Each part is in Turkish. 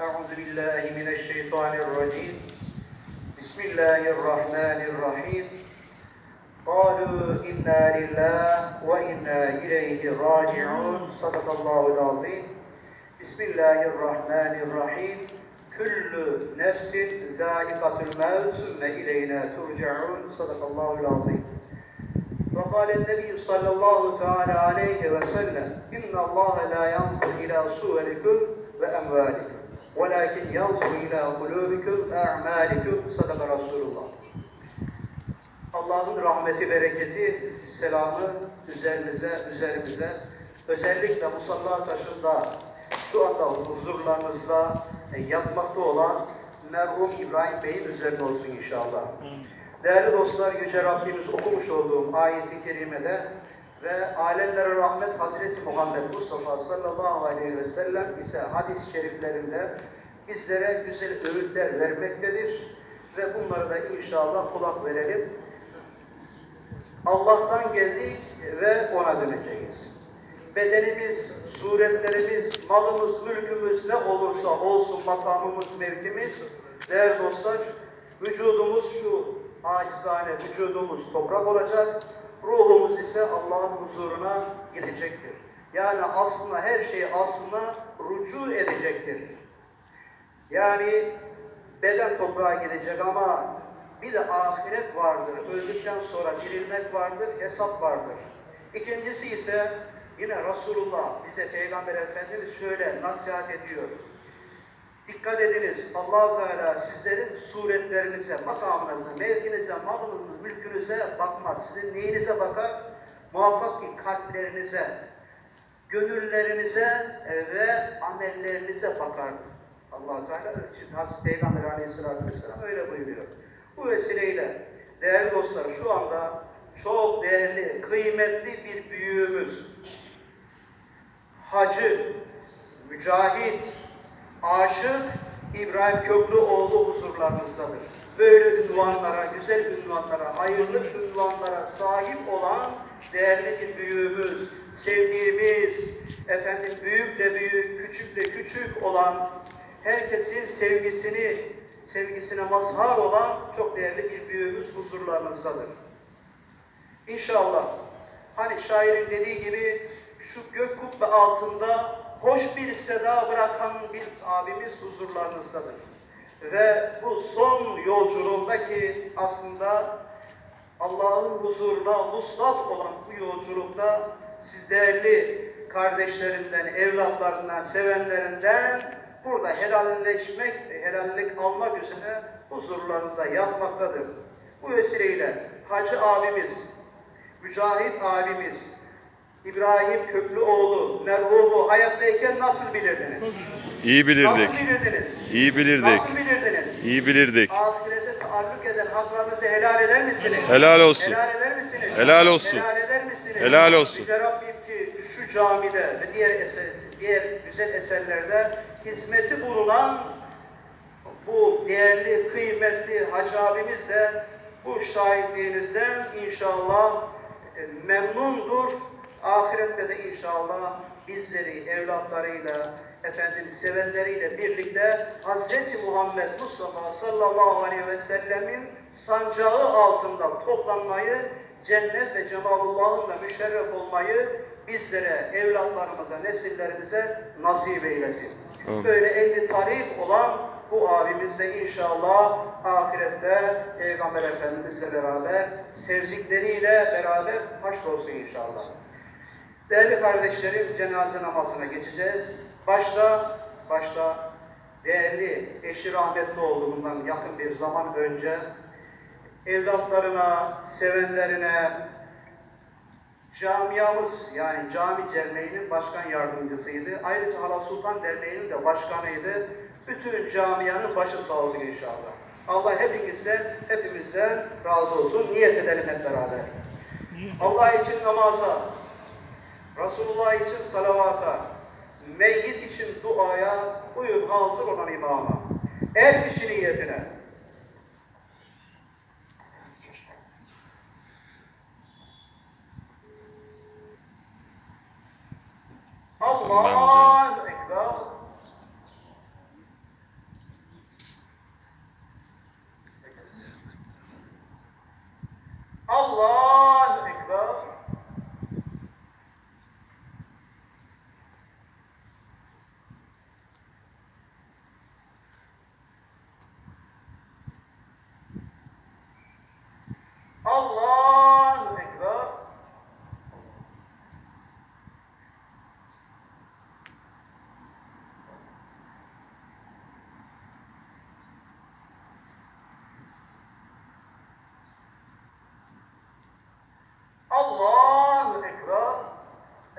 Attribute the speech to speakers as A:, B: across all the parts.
A: أعوذ بالله من الشيطان الرجيم بسم الله الرحمن الرحيم قالوا إنا لله وإنا إليه راجعون صدق الله العظيم بسم الله الرحمن الرحيم كل نفس ذائقة الموت ثم إلينا ترجعون صدق الله العظيم وقال النبي صلى الله تعالى عليه وسلم إن الله لا ينظر إلى صوركم وأموالكم ولكن ينظر إلى قلوبكم وأعمالكم صدق رسول الله Allah'ın rahmeti, bereketi, selamı üzerinize, üzerimize, özellikle musalla taşında şu anda huzurlarınızda e, yatmakta olan merhum İbrahim Bey'in üzerine olsun inşallah. Değerli dostlar, Yüce Rabbimiz okumuş olduğum ayeti kerimede ve alemlere rahmet Hazreti Muhammed Mustafa sallallahu aleyhi ve sellem ise hadis-i şeriflerinde bizlere güzel öğütler vermektedir ve bunları da inşallah kulak verelim. Allah'tan geldik ve ona döneceğiz. Bedenimiz, suretlerimiz, malımız, mülkümüz ne olursa olsun makamımız, mevkimiz, değerli dostlar, vücudumuz şu acizane vücudumuz toprak olacak, ruhumuz ise Allah'ın huzuruna gidecektir. Yani aslında her şey aslında rücu edecektir. Yani beden toprağa gidecek ama bir de ahiret vardır. Öldükten sonra dirilmek vardır, hesap vardır. İkincisi ise yine Resulullah bize Peygamber Efendimiz şöyle nasihat ediyor. Dikkat ediniz allah Teala sizlerin suretlerinize, makamınıza, mevkinize, malınıza, mülkünüze bakmaz. Sizin neyinize bakar? Muhakkak ki kalplerinize, gönüllerinize e, ve amellerinize bakar. allah Teala şimdi Hazreti Peygamber Aleyhisselatü Vesselam öyle buyuruyor. Bu vesileyle değerli dostlar şu anda çok değerli, kıymetli bir büyüğümüz, Hacı, Mücahit, Aşık İbrahim Köklüoğlu huzurlarınızdadır. Böyle ünvanlara, güzel ünvanlara, hayırlı ünvanlara sahip olan değerli bir büyüğümüz, sevdiğimiz, efendim büyükle büyük, küçükle küçük olan, herkesin sevgisini, sevgisine mazhar olan çok değerli bir büyüğümüz huzurlarınızdadır. İnşallah, hani şairin dediği gibi şu gök kubbe altında hoş bir seda bırakan bir abimiz huzurlarınızdadır. Ve bu son yolculuğundaki aslında Allah'ın huzuruna muslat olan bu yolculukta siz değerli kardeşlerinden, evlatlarından, sevenlerinden burada helalleşmek, helallik almak üzere huzurlarınıza yatmaktadır. Bu vesileyle Hacı abimiz, Mücahit abimiz, İbrahim Köklüoğlu, merhumu hayattayken nasıl bilirdiniz?
B: İyi bilirdik.
A: Nasıl bilirdiniz?
B: İyi bilirdik.
A: Nasıl bilirdiniz?
B: İyi bilirdik.
A: Ahirete taalluk eden haklarınızı helal eder misiniz?
B: Helal olsun.
A: Helal eder misiniz?
B: Helal olsun.
A: Helal eder misiniz?
B: Helal olsun.
A: Yüce Rabbim ki şu camide ve diğer eser, diğer güzel eserlerde hizmeti bulunan bu değerli, kıymetli hacı abimiz de bu şahitliğinizden inşallah e, memnundur. Ahirette de inşallah bizleri evlatlarıyla, efendim sevenleriyle birlikte Hazreti Muhammed Mustafa sallallahu aleyhi ve sellemin sancağı altında toplanmayı, cennet ve cemalullah'ınla müşerref olmayı bizlere, evlatlarımıza, nesillerimize nasip eylesin.
B: Amin.
A: Böyle ehli tarih olan bu abimiz de inşallah ahirette Peygamber Efendimizle beraber, sevdikleriyle beraber haşrolsun inşallah. Değerli kardeşlerim, cenaze namazına geçeceğiz. Başta, başta değerli eşi rahmetli oldu bundan yakın bir zaman önce. Evlatlarına, sevenlerine, camiamız yani cami derneğinin başkan yardımcısıydı. Ayrıca Hala Sultan Derneği'nin de başkanıydı. Bütün camianın başı sağ olsun inşallah. Allah hepinizden, hepimizden razı olsun. Niyet edelim hep beraber. Allah için namaza, Resulullah için salavata, meyyit için duaya uyun hazır olan imama. El kişi niyetine.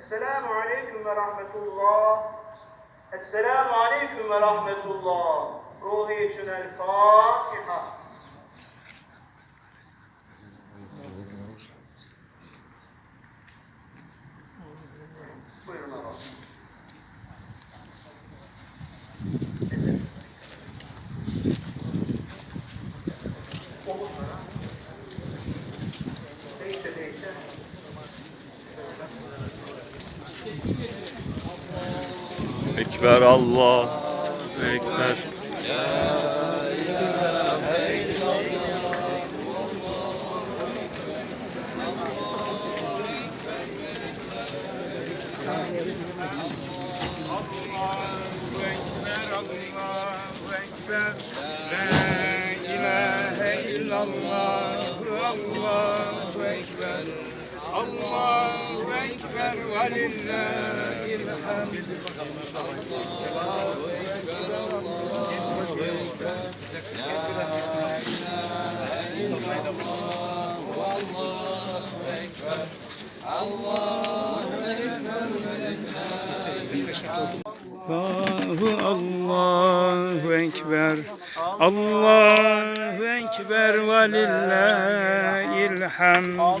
A: Esselamu Aleyküm ve Rahmetullah. Esselamu Aleyküm ve Rahmetullah. Ruhi için El Fatiha.
B: Ekber Allah Ekber
C: Allahu Ekber, Allahu Ekber, illallah, Allahu Allahu Ekber. Allahu Ekber ve lillahil hamd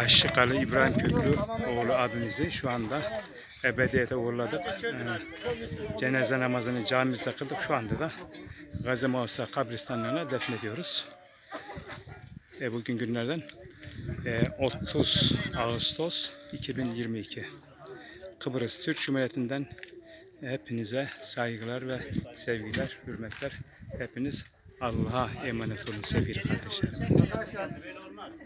C: Aşıkalı İbrahim Köklü oğlu abimizi şu anda ebediyete uğurladık. Ee, cenaze namazını camimizde kıldık. Şu anda da Gazi Mausa kabristanlığına defnediyoruz. E, bugün günlerden e, 30 Ağustos 2022. Kıbrıs Türk Cumhuriyeti'nden hepinize saygılar ve sevgiler, hürmetler. Hepiniz Allah'a emanet olun sevgili kardeşlerim.
D: Olmaz.